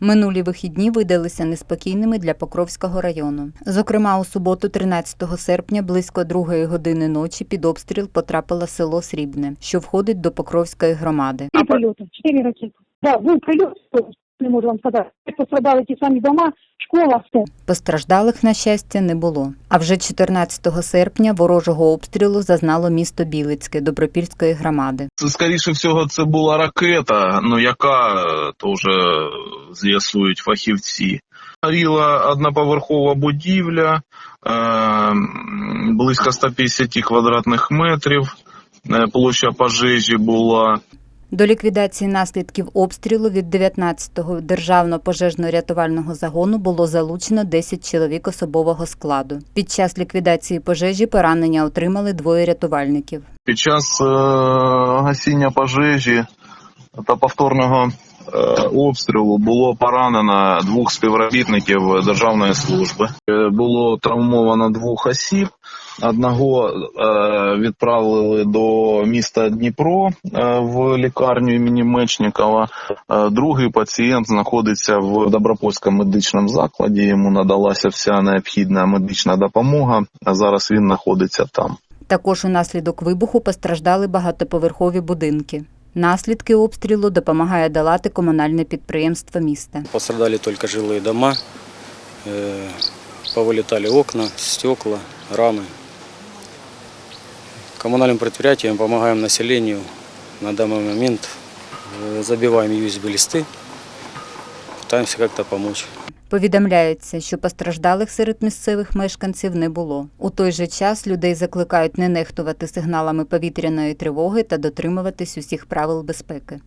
Минулі вихідні видалися неспокійними для Покровського району. Зокрема, у суботу, 13 серпня, близько другої години ночі під обстріл потрапило село Срібне, що входить до Покровської громади. Три прильоти, чотири ракети. Да, був прильот, не можу вам сказати. Пострадали ті самі дома, школа, все. Постраждалих, на щастя, не було. А вже 14 серпня ворожого обстрілу зазнало місто Білицьке Добропільської громади. Це, скоріше всього, це була ракета, ну яка е, то вже з'ясують фахівці. Горіла одноповерхова будівля, е, близько 150 квадратних метрів. Е, Площа пожежі була До ліквідації наслідків обстрілу від 19-го державного пожежно-рятувального загону було залучено 10 чоловік особового складу. Під час ліквідації пожежі поранення отримали двоє рятувальників. під час е, гасіння пожежі та повторного обстрілу було поранено двох співробітників Державної служби. Е, Було травмовано двох осіб. Одного е, відправили до міста Дніпро е, в лікарню імені Мечникова. Е, Другий пацієнт знаходиться в Добропольському медичному закладі. Йому надалася вся необхідна медична допомога. А зараз він знаходиться там. Також унаслідок вибуху постраждали багатоповерхові будинки. Наслідки обстрілу допомагає долати комунальне підприємство міста. Пострадали только жилые дома, э, повылетали окна, стекла, рамы. Коммунальным предприятиям помогаем населению. На данный момент э, забиваем USB-листы, пытаемся как-то помочь. Повідомляється, що постраждалих серед місцевих мешканців не було. У той же час людей закликають не нехтувати сигналами повітряної тривоги та дотримуватись усіх правил безпеки.